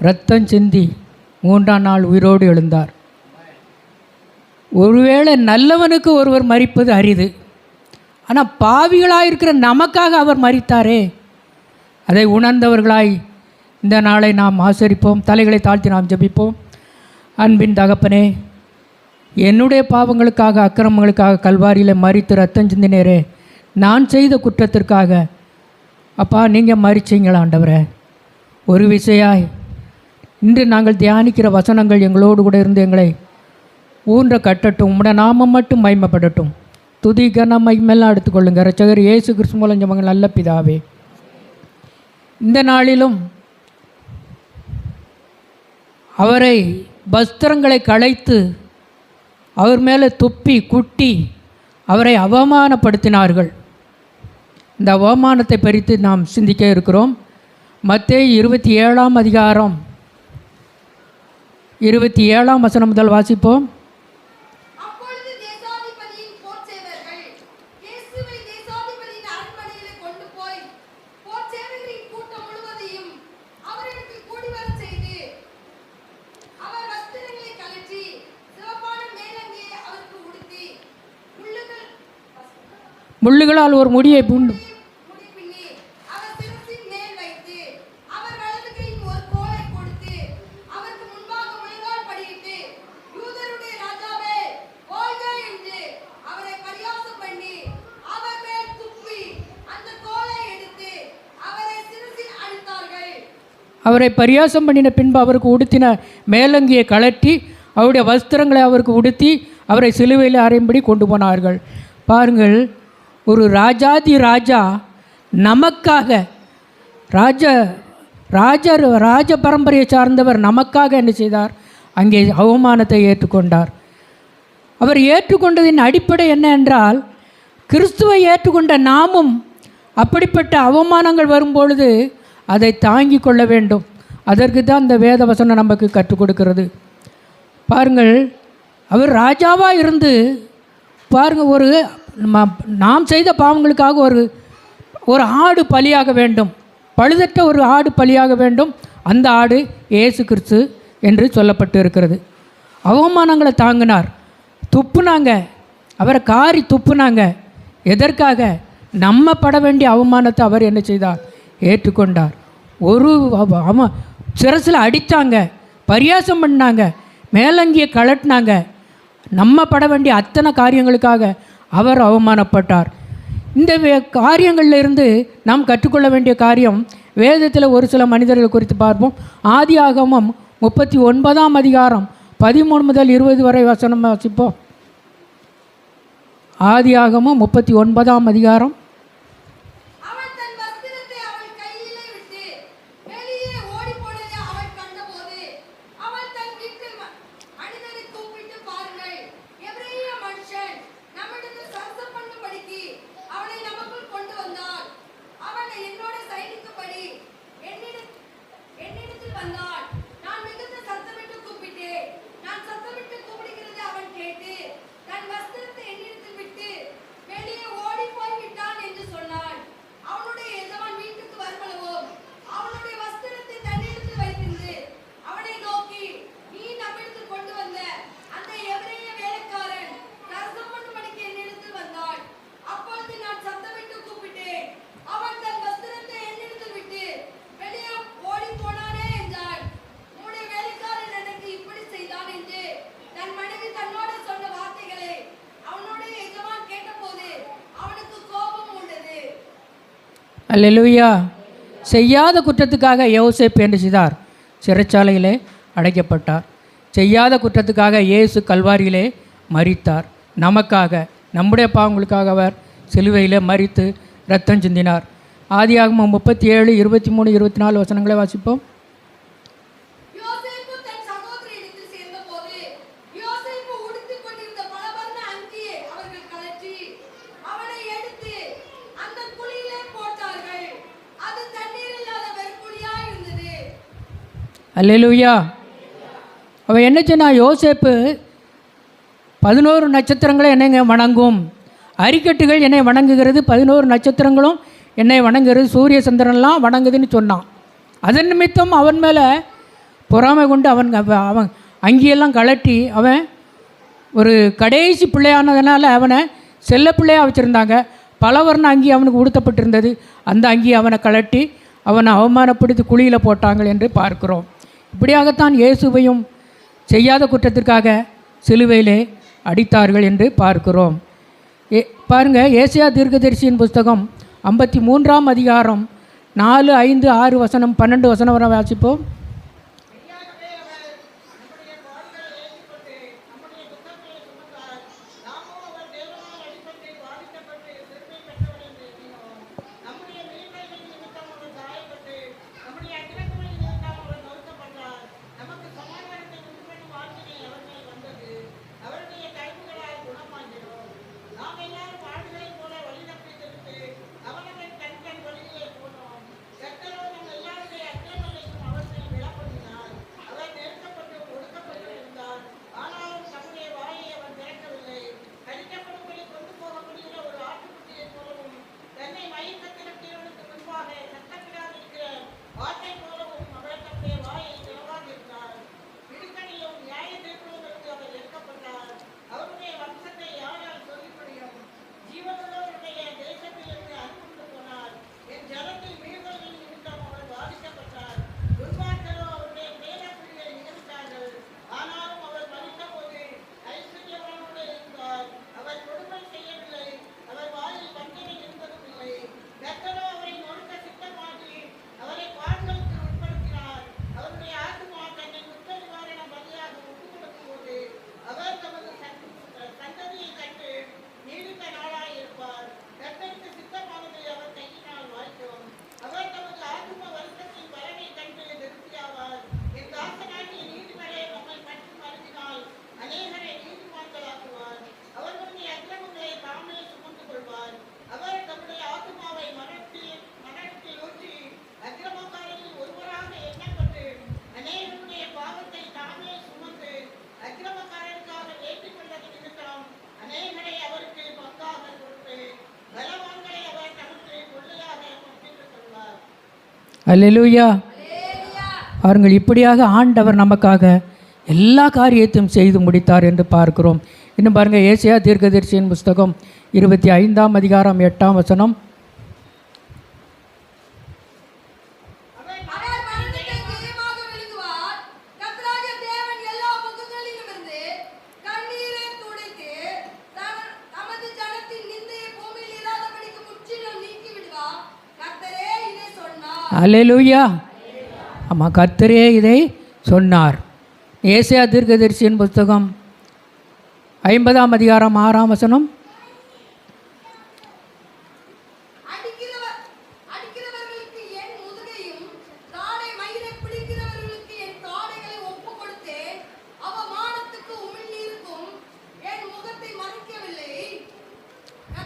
இரத்தம் சிந்தி மூன்றாம் நாள் உயிரோடு எழுந்தார். ஒருவேளை நல்லவனுக்கு ஒருவர் மறிப்பது அரிது. ஆனால் பாவிகளாக இருக்கிற நமக்காக அவர் மறித்தாரே அதை உணர்ந்தவர்களாய் இந்த நாளை நாம் ஆசரிப்போம் தலைகளை தாழ்த்தி நாம் ஜபிப்போம். அன்பின் தகப்பனே என்னுடைய பாவங்களுக்காக அக்கிரமங்களுக்காக கல்வாரியில் மறித்து ரத்தம் சிந்தினேரே. நான் செய்த குற்றத்திற்காக. அப்பா நீங்கள் மறிச்சீங்களா ஆண்டவரே? ஒரு விசையாய் இன்று நாங்கள் தியானிக்கிற வசனங்கள் எங்களோடு கூட இருந்து எங்களை ஊன்ற கட்டட்டும். உம்முடைய நாமம் மட்டும் மயமப்படட்டும் துதி கன மகிமெல்லாம் எடுத்துக்கொள்ளுங்க ரச்சகர் இயேசு கிறிஸ்து மூலம் நல்ல பிதாவே. இந்த நாளிலும் அவரை வஸ்திரங்களை களைத்து அவர் மேலே துப்பி குட்டி அவரை அவமானப்படுத்தினார்கள். இந்த அவமானத்தை பறித்து நாம் சிந்திக்க இருக்கிறோம். மத்திய இருபத்தி ஏழாம் அதிகாரம் இருபத்தி ஏழாம் வசனம் முதல் வாசிப்போம். அப்பொழுது தேசாதிபதியின் போர்ச்சேவர்கள் இயேசுவை தேசாதிபதியின் அரண்மனையிலே கொண்டு போய் போர்ச்சேவகரின் கூட்டம் முழுவதையும் அவரிடத்தில் கூடி வரச் செய்து அவர் வஸ்திரங்களை கழற்றி சிவப்பான மேலங்கியை அவருக்கு உடுத்தி முள்ளுகள் முள்ளுகளால் ஒரு முடியை பூண்டு முடி பின்னி அவர் சிரசின் மேல் வைத்து அவர் வலது கையில் ஒரு கோலை கொடுத்து அவருக்கு முன்பாக முழங்கால் படியிட்டு யூதருடைய ராஜாவே வாழ்க என்று அவரை பரியாசம் பண்ணி அவர் மேல் துப்பி அந்த கோலை எடுத்து அவரை சிரசில் அடித்தார்கள் அவரை பரியாசம் பண்ணின பின்பு அவருக்கு உடுத்தின மேலங்கியை கலட்டி அவருடைய வஸ்திரங்களை அவருக்கு உடுத்தி அவரை சிலுவையில் அறையும்படி கொண்டு போனார்கள். பாருங்கள் ஒரு ராஜாதி ராஜா நமக்காக ராஜ ராஜ ராஜ பரம்பரையை சார்ந்தவர் நமக்காக என்ன செய்தார்? அங்கே அவமானத்தை ஏற்றுக்கொண்டார். அவர் ஏற்றுக்கொண்டதின் அடிப்படை என்ன என்றால் கிறிஸ்துவை ஏற்றுக்கொண்ட நாமும் அப்படிப்பட்ட அவமானங்கள் வரும்பொழுது அதை தாங்கி கொள்ள வேண்டும். அதற்கு தான் இந்த வேத வசனம் நமக்கு கற்றுக் கொடுக்கிறது. பாருங்கள் அவர் ராஜாவாக இருந்து பாருங்கள் ஒரு நாம் செய்த பாவங்களுக்காக ஒரு ஒரு ஆடு பலியாக வேண்டும். பழுதற்ற ஒரு ஆடு பலியாக வேண்டும். அந்த ஆடு இயேசு கிறிஸ்து என்று சொல்லப்பட்டு இருக்கிறது அவமானங்களை தாங்கினார். துப்புனாங்க. அவரை காரி துப்புனாங்க. எதற்காக? நம்ம பட வேண்டிய அவமானத்தை அவர் என்ன செய்தார்? ஏற்றுக்கொண்டார். ஒரு ஆமாம் சிரசில் அடித்தாங்க பரியாசம் பண்ணாங்க மேலங்கியை கழட்டினாங்க நம்ம பட வேண்டிய அத்தனை காரியங்களுக்காக அவர் அவமானப்பட்டார். இந்த வே- இருந்து நாம் கற்றுக்கொள்ள வேண்டிய காரியம் வேதத்தில் ஒரு சில மனிதர்கள் குறித்து பார்ப்போம். ஆதி ஆகமம் முப்பத்தி ஒன்பதாம் அதிகாரம் பதிமூணு முதல் இருபது வரை வசனம் வாசிப்போம். ஆதி ஆகமம் முப்பத்தி ஒன்பதாம் அதிகாரம் என்னிடத்தில் அல்லா செய்யாத குற்றத்துக்காக யோசேப்பு என்று செய்தார். சிறைச்சாலையிலே அடைக்கப்பட்டார். செய்யாத குற்றத்துக்காக இயேசு கல்வாரியிலே மறித்தார் நமக்காக நம்முடைய பாவங்களுக்காக அவர் சிலுவையிலே மறித்து ரத்தம் சிந்தினார். ஆதியாகமம் முப்பத்தி ஏழு இருபத்தி மூணு இருபத்தி நாலு வசனங்களை வாசிப்போம். அல்லேலூயா. அவன் என்ன சொன்னா யோசேப்பு பதினோரு நட்சத்திரங்களை என்னைங்க வணங்கும்? அரிக்கட்டுகள் என்னை வணங்குகிறது பதினோரு நட்சத்திரங்களும் என்னை வணங்குகிறது. சூரிய சந்திரன்லாம் வணங்குதுன்னு சொன்னான். அதன் நிமித்தம் அவன் மேலே பொறாமை கொண்டு அவன் அவன் அங்கேயெல்லாம் கழட்டி அவன் ஒரு கடைசி பிள்ளையானதுனால அவனை செல்ல பிள்ளையாக வச்சுருந்தாங்க. பல வர்ண அங்கி அவனுக்கு உடுத்தப்பட்டிருந்தது. அந்த அங்கி அவனை கழட்டி அவனை அவமானப்படுத்தி குழியில் போட்டாங்கள் என்று பார்க்கிறோம். இப்படியாகத்தான் இயேசுவையும் செய்யாத குற்றத்திற்காக சிலுவையிலே அடித்தார்கள் என்று பார்க்கிறோம். ஏ பாருங்க ஏசியா தீர்க்கதரிசியின் புஸ்தகம் ஐம்பத்தி மூன்றாம் அதிகாரம் நாலு ஐந்து ஆறு வசனம் பன்னெண்டு வசனம் வர வாசிப்போம். அல்லேலூயா. பாருங்கள் இப்படியாக ஆண்டவர் நமக்காக எல்லா காரியத்தையும் செய்து முடித்தார் என்று பார்க்கிறோம். இன்னும் பாருங்கள் ஏசியா தீர்க்கதரிசியின் புஸ்தகம் இருபத்தி ஐந்தாம் அதிகாரம் எட்டாம் வசனம். அல்லேலூயா ஆமாம் கர்த்தரே இதை சொன்னார். ஏசியா தீர்க்கதரிசியின் புஸ்தகம் ஐம்பதாம் அதிகாரம் ஆறாம் வசனம்.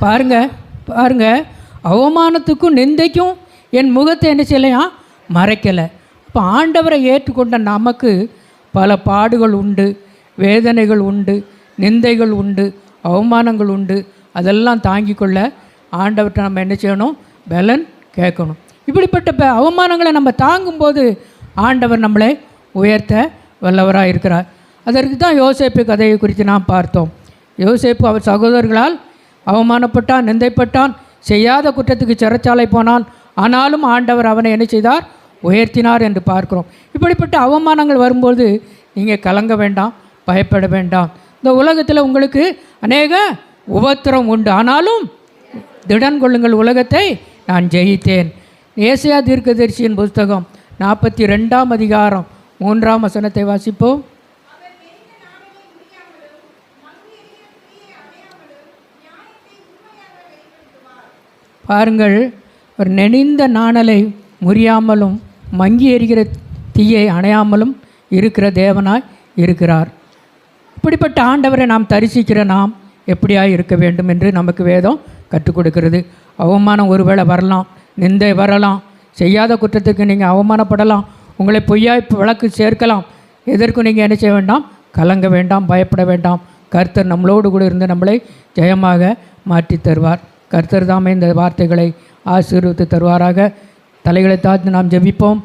பாருங்க பாருங்க அவமானத்துக்கும் நிந்தைக்கும் என் முகத்தை என்ன செய்யலையா? மறைக்கலை. இப்போ ஆண்டவரை ஏற்றுக்கொண்ட நமக்கு பல பாடுகள் உண்டு வேதனைகள் உண்டு நிந்தைகள் உண்டு அவமானங்கள் உண்டு. அதெல்லாம் தாங்கி கொள்ள ஆண்டவர்கிட்ட நம்ம என்ன செய்யணும்? பலன் கேட்கணும். இப்படிப்பட்ட ப- அவமானங்களை நம்ம தாங்கும்போது ஆண்டவர் நம்மளை உயர்த்த வல்லவராக இருக்கிறார். அதற்கு தான் யோசேப்பு கதையை குறித்து நாம் பார்த்தோம். யோசேப்பு அவர் சகோதரர்களால் அவமானப்பட்டான் நிந்தைப்பட்டான் செய்யாத குற்றத்துக்கு சிறைச்சாலை போனான் ஆனாலும் ஆண்டவர் அவனை என்ன செய்தார்? உயர்த்தினார் என்று பார்க்கிறோம். இப்படிப்பட்ட அவமானங்கள் வரும்போது நீங்கள் கலங்க வேண்டாம் பயப்பட வேண்டாம். இந்த உலகத்தில் உங்களுக்கு அநேக உபத்திரம் உண்டு. ஆனாலும் திடன் கொள்ளுங்கள் உலகத்தை நான் ஜெயித்தேன். ஏசியா தீர்க்கதரிசியின் புஸ்தகம் நாற்பத்தி ரெண்டாம் அதிகாரம் மூன்றாம் வசனத்தை வாசிப்போம். பாருங்கள் ஒரு நெனிந்த நாணலை முறியாமலும் மங்கி எரிகிற தீயை அணையாமலும் இருக்கிற தேவனாய் இருக்கிறார். இப்படிப்பட்ட ஆண்டவரை நாம் தரிசிக்கிற நாம் எப்படியாக இருக்க வேண்டும் என்று நமக்கு வேதம் கற்றுக் கொடுக்கிறது. அவமானம் ஒருவேளை வரலாம் நிந்தை வரலாம் செய்யாத குற்றத்துக்கு நீங்கள் அவமானப்படலாம் உங்களை பொய்யாய் வழக்கு சேர்க்கலாம். எதற்கும் நீங்கள் என்ன செய்ய வேண்டாம்? கலங்க வேண்டாம் பயப்பட வேண்டாம். கர்த்தர் நம்மளோடு கூட இருந்து நம்மளை ஜெயமாக மாற்றித் தருவார் கர்த்தர் தாமே இந்த வார்த்தைகளை ஆசீர்வத்து தருவாராக. தலைகளை தாழ்ந்து நாம் ஜெபிப்போம்.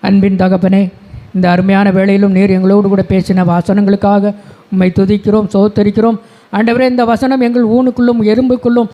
அன்பின் தகப்பனே இந்த அருமையான வேளையிலும் நீர் எங்களோடு கூட பேசின வசனங்களுக்காக உம்மை துதிக்கிறோம் சோத்தரிக்கிறோம். ஆண்டவரே இந்த வசனம் எங்கள் ஊனுக்குள்ளும் எறும்புக்குள்ளும்